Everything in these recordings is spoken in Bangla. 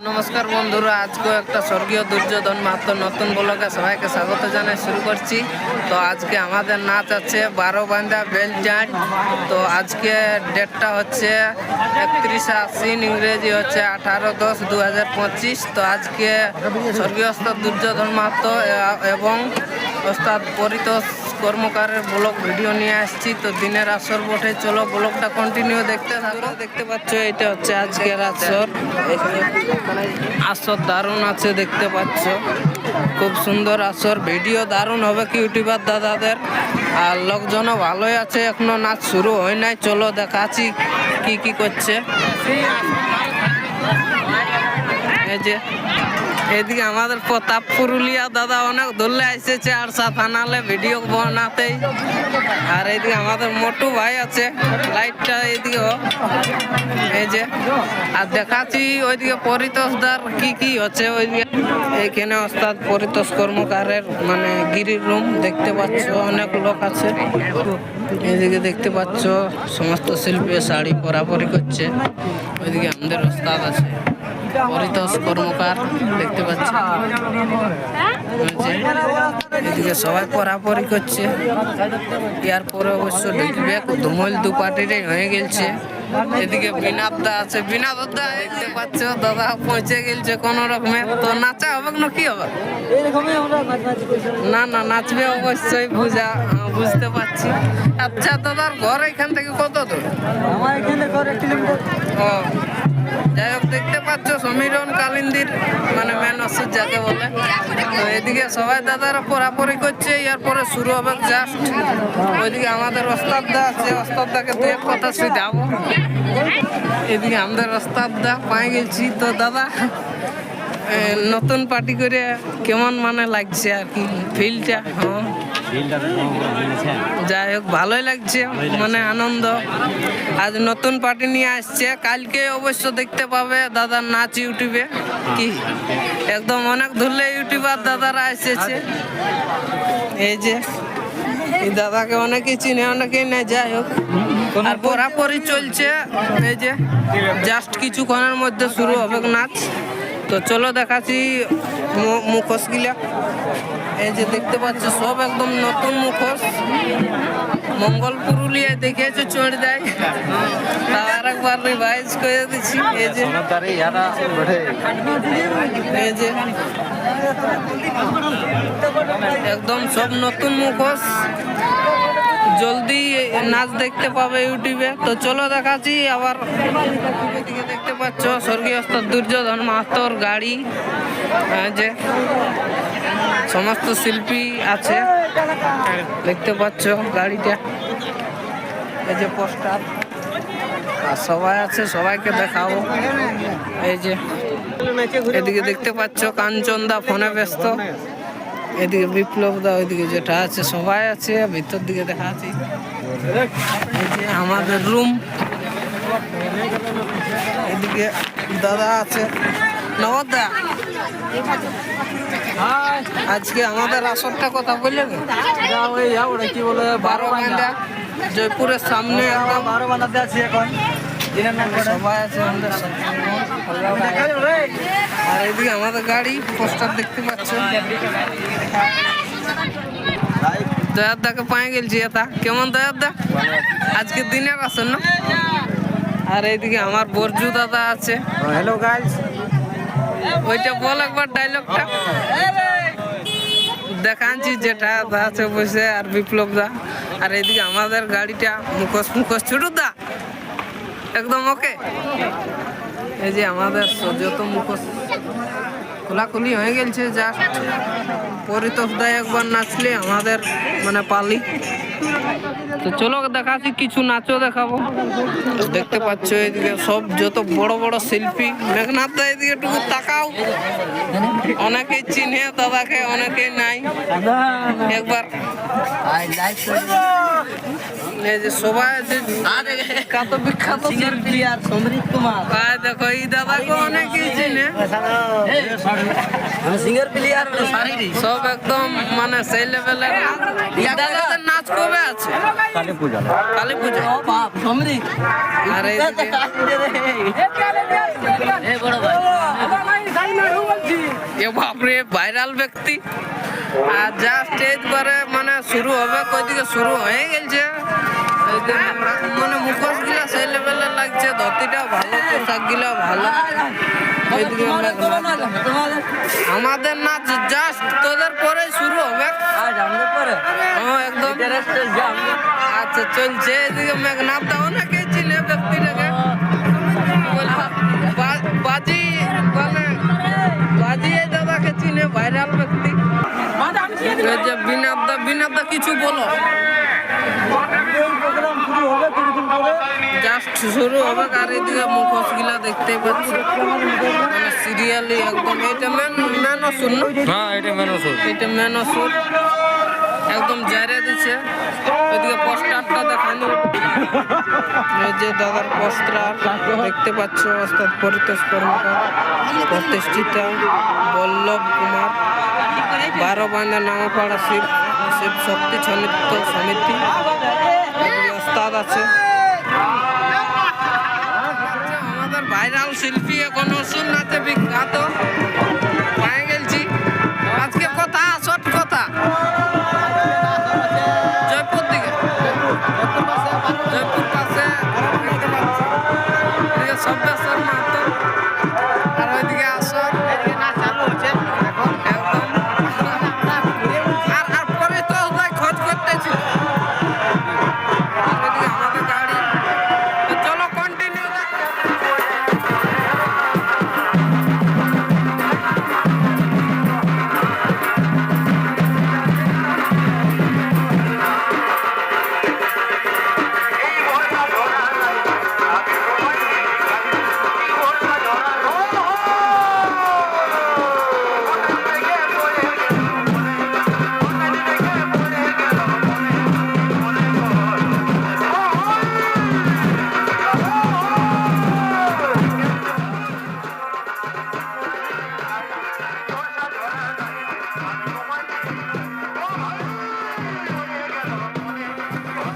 নমস্কার বন্ধুরা আজকে একটা স্বর্গীয় দুর্যোধন মাত্র নতুন ব্লগে সবাইকে স্বাগত জানাই, শুরু করছি। তো আজকে আমাদের নাচ আছে বারো বান্ধা বেল জাট তো আজকে ডেটটা হচ্ছে একত্রিশে আশ্বিন, ইংরেজি হচ্ছে আঠারো দশ দু হাজার পঁচিশ। তো আজকে স্বর্গীয় দুর্যোধন মাহাতো এ- এবং ওস্তাদ পরিতোষ কর্মকারের ব্লগ ভিডিও নিয়ে আসছি। তো দিনের আসর বটে। চলো ব্লগটা কন্টিনিউ দেখতে থাকো। দেখতে পাচ্ছ, এটা হচ্ছে আজকের আসর। আসর দারুণ আছে, দেখতে পাচ্ছ। খুব সুন্দর আসর। ভিডিও দারুণ হবে কি ইউটিউবার দাদাদের। আর লোকজনও ভালোই আছে, এখনও নাচ শুরু হয় নাই। চলো দেখাচ্ছি কি কি করছে। এই যে এদিকে আমাদের প্রতাপ পুরুলিয়া দাদা অনেক ধরলে এসেছে আর থানালে ভিডিও বানাতেই। আর এইদিকে আমাদের মোটু ভাই আছে, লাইটটা এইদিকে হোক। এই যে, আর দেখাচ্ছি ওইদিকে পরিতোষদার কি কি হচ্ছে ওইদিকে। এইখানে ওস্তাদ পরিতোষ কর্মকারের মানে গিরির রুম দেখতে পাচ্ছ, অনেক লোক আছে। এদিকে দেখতে পাচ্ছ, সমস্ত শিল্পী শাড়ি পরাপরি করছে। ওইদিকে আমাদের ওস্তাদ আছে। পরিতোষ কর্মকার দেখতে পাচ্ছি। এদিকে সবাই পরাপরি করছে। ইয়ার পরে অবশ্য দেখবে ধুমল দু পার্টিটাই হয়ে গেছে এদিকে বিনাদ দা আছে। বিনাদ দা দেখতে পাচ্ছ দাদা পৌঁছে গেছে কোন রকমে। তো নাচা হবে না কি হবে? না না নাচবে অবশ্যই বুঝা বুঝতে পারছি। আচ্ছা দাদার ঘর এখান থেকে কত দূর? আমার এখানে ঘর এক কিলোমিটার। ও যাই হোক, দেখতে পাচ্ছ সমীরন কালিন্দির মানে মেন ওষুধ যাকে বলে। তো এদিকে সবাই দাদারা পরাপরি করছে এরপরে শুরু হবে জাস্ট ওইদিকে আমাদের ওস্তাদ দা আছে ওস্তাবদাকে দু এক কথা শিখাবো এদিকে আমাদের ওস্তাদ দা পাই গেছি তো দাদা নতুন পার্টি করে কেমন মানে লাগছে আর কি ফিলটা হ্যাঁ। যাই হোক ভালোই লাগছে মানে আনন্দ। আজ নতুন পার্টি নিয়ে আসছে। কালকে অবশ্য দেখতে পাবে দাদার নাচ ইউটিউবে। কি? একদম অনেক ধরলে ইউটিউবার দাদারা এসেছে। এই যে এই দাদাকে অনেকেই চিনে অনেকেই নেই যাই হোক। আর পরাপরি চলছে। এই যে জাস্ট কিছুক্ষণের মধ্যে শুরু হবে নাচ। তো চলো দেখাচ্ছি মুখোশগুলা। এই যে দেখতে পাচ্ছ, সব একদম নতুন মুখোশ। মঙ্গল পুরুলিয়ায় দেখেছে চড় দেয়। আর একবার রিভাইজ করে দিচ্ছি। এই যে এই যে, একদম সব নতুন মুখোশ। জলদি নাচ দেখতে পাবে ইউটিউবে। তো চলো দেখাচ্ছি, আবার দেখতে পাচ্ছ, স্বর্গীয় দুর্যোধন মাহাতোর গাড়ি। যে সমস্ত শিল্পী আছে। দেখতে পাচ্ছ গাড়িটা। এই যে পোস্টার। আর সবাই আছে, সবাইকে দেখাবো। এই যে এদিকে দেখতে পাচ্ছ কাঞ্চনদা ফোনে ব্যস্ত। এদিকে বিপ্লব দা ওইদিকে যেটা আছে, সবাই আছে, ভিতর দিকে দেখা আছে এই যে আমাদের রুম। এদিকে দাদা আছে। নগদ দা। আজকে আমাদের আসরটা কথা বললে ওটা কি বলে বারো বান্ধা জয়পুরের সামনে একদম। বারো বানাতে আছি এখন। সবাই আছে আমাদের আর এদিকে আমাদের গাড়ি পোস্টার দেখতে পাচ্ছ? দয়ার দাকে পায়ে গেলছি এটা কেমন দয়ার দা? আজকে দিনের আসেন না? আর এইদিকে আমার বর্জু দাদা আছে। হ্যালো গাইস ওইটা বল একবার ডায়লগটা দেখাচ্ছি যেটা দা আছে বসে আর বিপ্লব দা। আর এদিকে আমাদের গাড়িটা, মুখোশ মুখোশ, ছুটু দা। একদম ওকে এই যে আমাদের যত মুখোশ। খোলাখুলি হয়ে গেছে জাস্ট পরিতোষ দায় একবার নাচলে আমাদের মানে পালি। তো চলো দেখাচ্ছি কিছু নাচও দেখাবো। দেখতে পাচ্ছ এদিকে সব যত বড় বড় শিল্পী। মেঘনাথ দা এদিকে একটু তাকাও। অনেকেই চিনে দাদাকে অনেকেই নাই। একবার এই যে সবাই যে বিখ্যাত বিখ্যাত শিল্পী। আর কুমার। দেখো এই দাদাকে অনেকেই চিনে। হ্যাঁ, মানে সিঙ্গার প্লেয়ার সব একদম মানে সেই লেভেলের দাদাদের নাচ কবে আছে। কালী পূজা কালী পূজা ও বাপ সমৃদ্ধ। আরে এ বড় ভাই। এ বাপ রে ভাইরাল ব্যক্তি। আর যা স্টেজ পরে মানে শুরু হবে কই দিকে শুরু হয়ে গেছে মানে মুখোশগুলা সেই লেভেল লাগছে ভালো পোশাকগুলা ভালো। আমাদের নাচ জাস্ট তোদের পরে শুরু হবে। একদম। আচ্ছা চলছে। এদিকে মেঘনাথ দা অনেকে চিনে ব্যক্তিটাকে। বা- বাজি বলে বাজি এই দাদাকে চিনে ভাইরাল ব্যক্তি। এই যে বিনাদ দা বিনাদ দা কিছু বলো। প্রোগ্রাম শুরু হবে জাস্ট শুরু হবে আর এদিকে মুখোশ গিলা দেখতে পাচ্ছি। মানে সিরিয়ালি একদম এটা মেন মেন অসুর না? হ্যাঁ এটা মেন ওষুধ এটা মেন অসুর। একদম জারে দিচ্ছে ওইদিকে পোস্টারটা দেখানো। যে দাদার পোস্টার দেখতে পাচ্ছ ওস্তাদ পরিতোষ কর্মকার প্রতিষ্ঠিত বল্লভ কুমার। বারো বান্ধা নামপাড়া শিব। শিব শক্তি সমিতি। এদিকে ওস্তাদ আছে। আমাদের ভাইরাল শিল্পী এখন সুন্নাতে বিখ্যাত।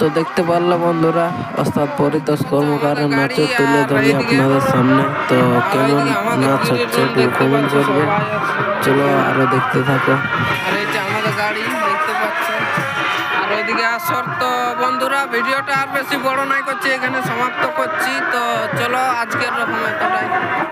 তো দেখতে পারল বন্ধুরা, ওস্তাদ পরিতোষ কর্মকারের নাচ তুলে ধরি আপনাদের সামনে। তো কেমন নাচ হচ্ছে কমেন্ট চলো আরও দেখতে থাকো। আমাদের গাড়ি, দেখতে আর আসর তো বন্ধুরা, ভিডিওটা আর বেশি বড় নাই করছি, এখানে সমাপ্ত করছি। তো চলো আজকের রকম এতটাই।